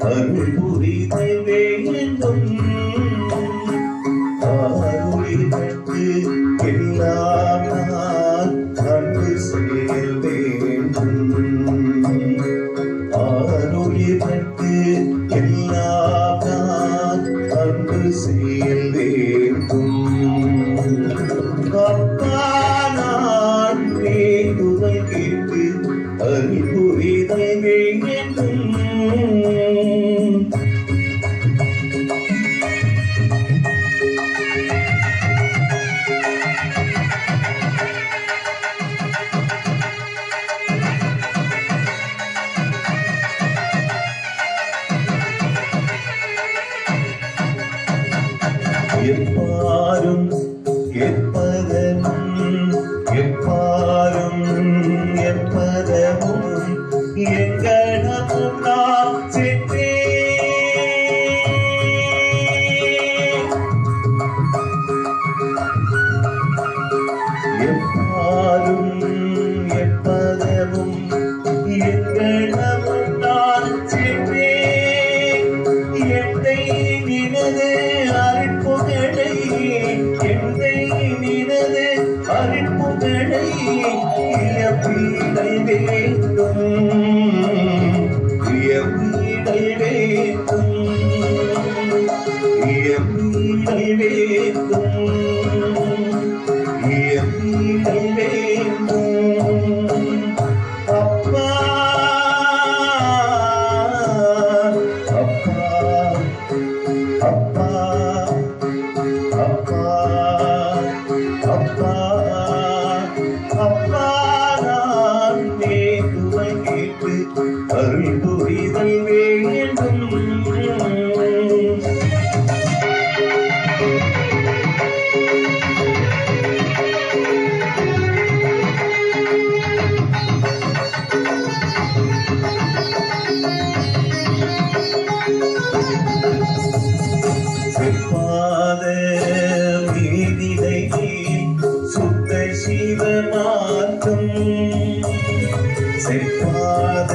அருள் புரிதவே என்றும் ஆருளிதற்கு எல்லாம் நான் நன்றி செய்ய வேண்டும். ஆருளிதற்கு எல்லாம் நான் நன்றி செய்ய வேண்டும். அப்பா அருள் புரிதல் நினது அருட்புகழை எந்தை நினது அருட்புகழை இயப்பீடை வேண்டும். இயப்பீடை வேண்டும். இயப்பீடை வேண்டும். இயப்பீடை அப்பா செப்பாத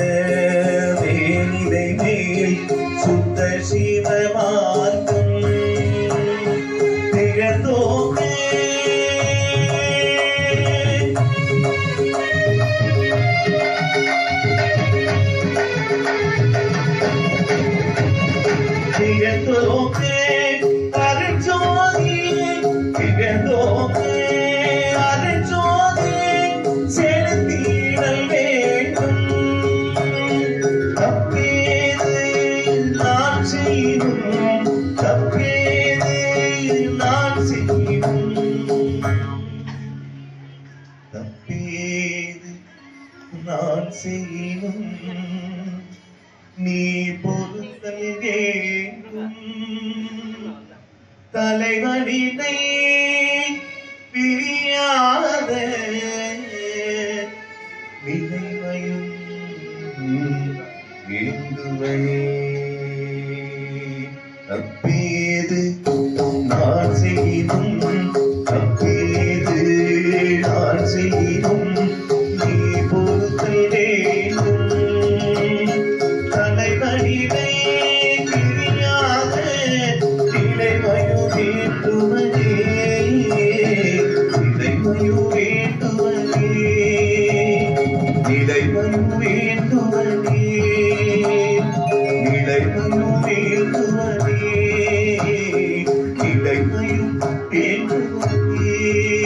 நான் செய்யும் நீ பொருத்தல் வேண்டும். தலைவனினை You.